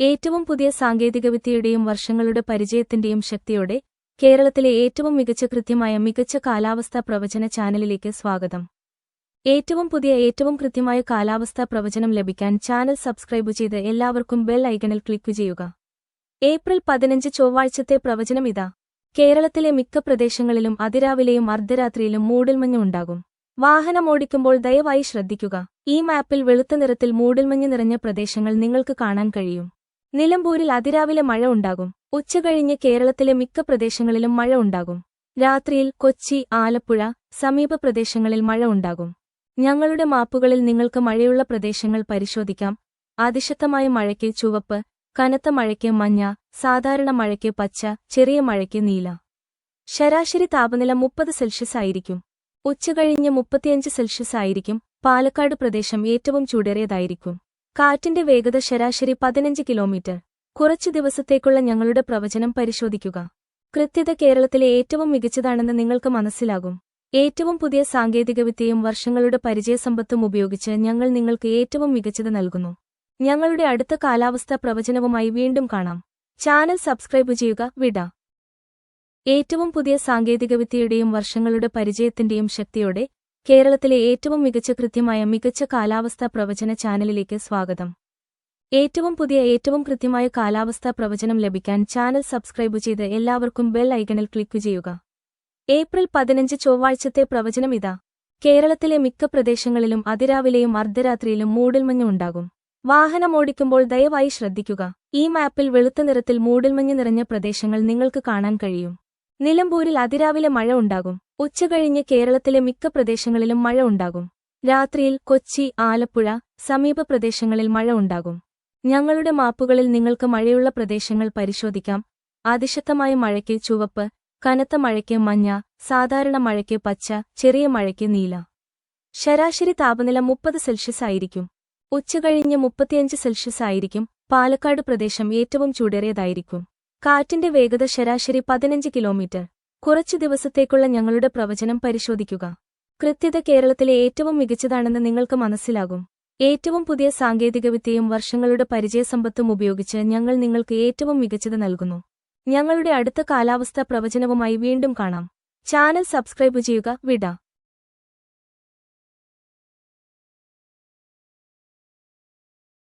ഏറ്റവും പുതിയ സാങ്കേതികവിദ്യയുടെയും വർഷങ്ങളുടെ പരിചയത്തിന്റെയും ശക്തിയോടെ കേരളത്തിലെ ഏറ്റവും മികച്ച കൃത്യമായ മികച്ച കാലാവസ്ഥാ പ്രവചന ചാനലിലേക്ക് സ്വാഗതം. ഏറ്റവും പുതിയ ഏറ്റവും കൃത്യമായ കാലാവസ്ഥാ പ്രവചനം ലഭിക്കാൻ ചാനൽ സബ്സ്ക്രൈബ് ചെയ്ത് എല്ലാവർക്കും ബെൽ ഐക്കണിൽ ക്ലിക്ക് ചെയ്യുക. ഏപ്രിൽ പതിനഞ്ച് ചൊവ്വാഴ്ചത്തെ പ്രവചനം ഇതാ. കേരളത്തിലെ മിക്ക പ്രദേശങ്ങളിലും അതിരാവിലെയും അർദ്ധരാത്രിയിലും മൂടൽമഞ്ഞ് ഉണ്ടാകും. വാഹനമോടിക്കുമ്പോൾ ദയവായി ശ്രദ്ധിക്കുക. ഈ മാപ്പിൽ വെളുത്ത നിറത്തിൽ മൂടൽമഞ്ഞ് നിറഞ്ഞ പ്രദേശങ്ങൾ നിങ്ങൾക്ക് കാണാൻ കഴിയും. നിലമ്പൂരിൽ അതിരാവിലെ മഴ ഉണ്ടാകും. ഉച്ചകഴിഞ്ഞ് കേരളത്തിലെ മിക്ക പ്രദേശങ്ങളിലും മഴ ഉണ്ടാകും. രാത്രിയിൽ കൊച്ചി ആലപ്പുഴ സമീപ പ്രദേശങ്ങളിൽ മഴ ഉണ്ടാകും. ഞങ്ങളുടെ മാപ്പുകളിൽ നിങ്ങൾക്ക് മഴയുള്ള പ്രദേശങ്ങൾ പരിശോധിക്കാം. അതിശക്തമായ മഴയ്ക്ക് ചുവപ്പ് കനത്ത മഴയ്ക്ക് മഞ്ഞ സാധാരണ മഴയ്ക്ക് പച്ച ചെറിയ മഴയ്ക്ക് നീല. ശരാശരി താപനില മുപ്പത് സെൽഷ്യസ് ആയിരിക്കും. ഉച്ചകഴിഞ്ഞ് മുപ്പത്തിയഞ്ച് സെൽഷ്യസ് ആയിരിക്കും. പാലക്കാട് പ്രദേശം ഏറ്റവും ചൂടേറിയതായിരിക്കും. കാറ്റിന്റെ വേഗത ശരാശരി പതിനഞ്ച് കിലോമീറ്റർ. കുറച്ചു ദിവസത്തേക്കുള്ള ഞങ്ങളുടെ പ്രവചനം പരിശോധിക്കുക. കൃത്യത കേരളത്തിലെ ഏറ്റവും മികച്ചതാണെന്ന് നിങ്ങൾക്ക് മനസ്സിലാകും. ഏറ്റവും പുതിയ സാങ്കേതികവിദ്യയും വർഷങ്ങളുടെ പരിചയസമ്പത്തും ഉപയോഗിച്ച് ഞങ്ങൾ നിങ്ങൾക്ക് ഏറ്റവും മികച്ചത് നൽകുന്നു. ഞങ്ങളുടെ അടുത്ത കാലാവസ്ഥാ പ്രവചനവുമായി വീണ്ടും കാണാം. ചാനൽ സബ്സ്ക്രൈബ് ചെയ്യുക വിട. ഏറ്റവും പുതിയ സാങ്കേതികവിദ്യയുടെയും വർഷങ്ങളുടെ പരിചയത്തിന്റെയും ശക്തിയോടെ കേരളത്തിലെ ഏറ്റവും മികച്ച കൃത്യമായ മികച്ച കാലാവസ്ഥാ പ്രവചന ചാനലിലേക്ക് സ്വാഗതം. ഏറ്റവും പുതിയ ഏറ്റവും കൃത്യമായ കാലാവസ്ഥാ പ്രവചനം ലഭിക്കാൻ ചാനൽ സബ്സ്ക്രൈബ് ചെയ്ത് എല്ലാവർക്കും ബെൽ ഐക്കണിൽ ക്ലിക്ക് ചെയ്യുക. ഏപ്രിൽ പതിനഞ്ച് ചൊവ്വാഴ്ചത്തെ പ്രവചനം ഇതാ. കേരളത്തിലെ മിക്ക പ്രദേശങ്ങളിലും അതിരാവിലെയും അർദ്ധരാത്രിയിലും മൂടൽമഞ്ഞ് ഉണ്ടാകും. വാഹനം ഓടിക്കുമ്പോൾ ദയവായി ശ്രദ്ധിക്കുക. ഈ മാപ്പിൽ വെളുത്ത നിറത്തിൽ മൂടൽമഞ്ഞ് നിറഞ്ഞ പ്രദേശങ്ങൾ നിങ്ങൾക്ക് കാണാൻ കഴിയും. നിലമ്പൂരിൽ അതിരാവിലെ മഴ ഉണ്ടാകും. ഉച്ചകഴിഞ്ഞ് കേരളത്തിലെ മിക്ക പ്രദേശങ്ങളിലും മഴ ഉണ്ടാകും. രാത്രിയിൽ കൊച്ചി ആലപ്പുഴ സമീപ പ്രദേശങ്ങളിൽ മഴ ഉണ്ടാകും. ഞങ്ങളുടെ മാപ്പുകളിൽ നിങ്ങൾക്ക് മഴയുള്ള പ്രദേശങ്ങൾ പരിശോധിക്കാം. അതിശക്തമായ മഴയ്ക്ക് ചുവപ്പ് കനത്ത മഴയ്ക്ക് മഞ്ഞ സാധാരണ മഴയ്ക്ക് പച്ച ചെറിയ മഴയ്ക്ക് നീല. ശരാശരി താപനില മുപ്പത് സെൽഷ്യസ് ആയിരിക്കും. ഉച്ചകഴിഞ്ഞ് മുപ്പത്തിയഞ്ച് സെൽഷ്യസ് ആയിരിക്കും. പാലക്കാട് പ്രദേശം ഏറ്റവും ചൂടേറിയതായിരിക്കും. കാറ്റിന്റെ വേഗത ശരാശരി പതിനഞ്ച് കിലോമീറ്റർ. കുറച്ചു ദിവസത്തേക്കുള്ള ഞങ്ങളുടെ പ്രവചനം പരിശോധിക്കുക. കൃത്യത കേരളത്തിലെ ഏറ്റവും മികച്ചതാണെന്ന് നിങ്ങൾക്ക് മനസ്സിലാകും. ഏറ്റവും പുതിയ സാങ്കേതികവിദ്യയും വർഷങ്ങളുടെ പരിചയസമ്പത്തും ഉപയോഗിച്ച് ഞങ്ങൾ നിങ്ങൾക്ക് ഏറ്റവും മികച്ചത് നൽകുന്നു. ഞങ്ങളുടെ അടുത്ത കാലാവസ്ഥാ പ്രവചനവുമായി വീണ്ടും കാണാം. ചാനൽ സബ്സ്ക്രൈബ് ചെയ്യുക. വിട.